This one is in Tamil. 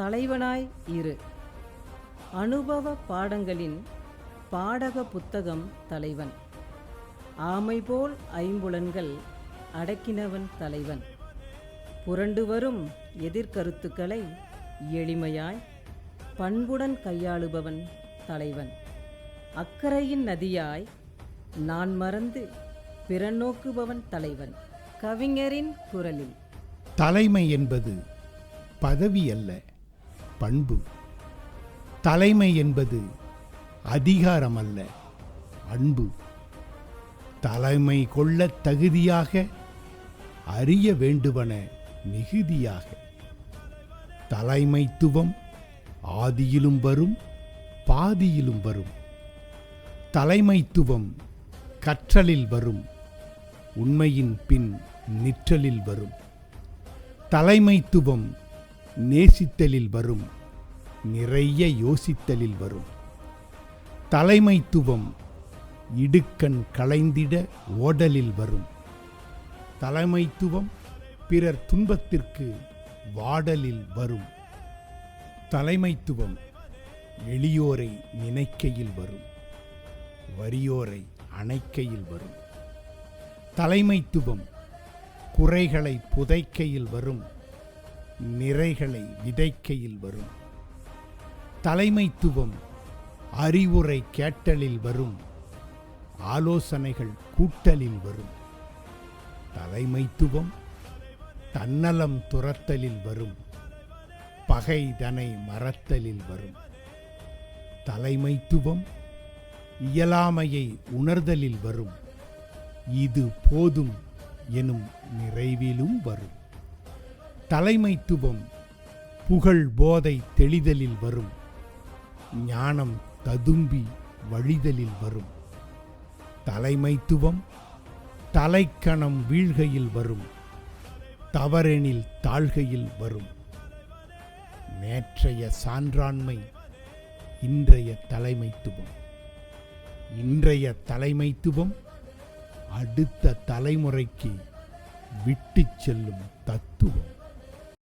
தலைவனாய் இரு. அனுபவ பாடங்களின் பாடக புத்தகம் தலைவன். ஆமை போல் ஐம்புலன்கள் அடக்கினவன் தலைவன். புரண்டு வரும் எதிர்கருத்துக்களை எளிமையாய் பண்புடன் கையாளுபவன் தலைவன். அக்கறையின் நதியாய் நான் மறந்து பிறநோக்குபவன் தலைவன். கவிஞரின் குரலில். தலைமை என்பது பதவி அல்ல பண்பு. தலைமை என்பது அதிகாரம் அல்ல அன்பு. தலைமை கொள்ள தகுதியாக அறிய வேண்டுவன மிகுதியாக. தலைமைத்துவம் ஆதியிலும் வரும் பாதியிலும் வரும். தலைமைத்துவம் கற்றலில் வரும் உண்மையின் பின் நிற்றலில் வரும். தலைமைத்துவம் நேசித்தலில் வரும் நிறைய யோசித்தலில் வரும். தலைமைத்துவம் இடுக்கண் களைந்திட ஓடலில் வரும். தலைமைத்துவம் பிறர் துன்பத்திற்கு வாடலில் வரும். தலைமைத்துவம் எளியோரை நினைக்கையில் வரும். வறியோரை அணைக்கையில் வரும். தலைமைத்துவம் குறைகளை புதைக்கையில் வரும். நிறைகளை விதைக்கையில் வரும். தலைமைத்துவம் அறிவுரை கேட்டலில் வரும். ஆலோசனைகள் கூட்டலில் வரும். தலைமைத்துவம் தன்னலம் துரத்தலில் வரும். பகைதனை மறத்தலில் வரும். தலைமைத்துவம் இயலாமையை உணர்தலில் வரும். இது போதும் எனும் நிறைவிலும் வரும். தலைமைத்துவம் புகழ் போதை தெளிதலில் வரும். ஞானம் ததும்பி வழிதலில் வரும். தலைமைத்துவம் தலைக்கணம் வீழ்கையில் வரும். தவறெனில் தாழ்கையில் வரும். நேற்றைய சான்றாண்மை இன்றைய தலைமைத்துவம். இன்றைய தலைமைத்துவம் அடுத்த தலைமுறைக்கு விட்டுச் செல்லும் தத்துவம்.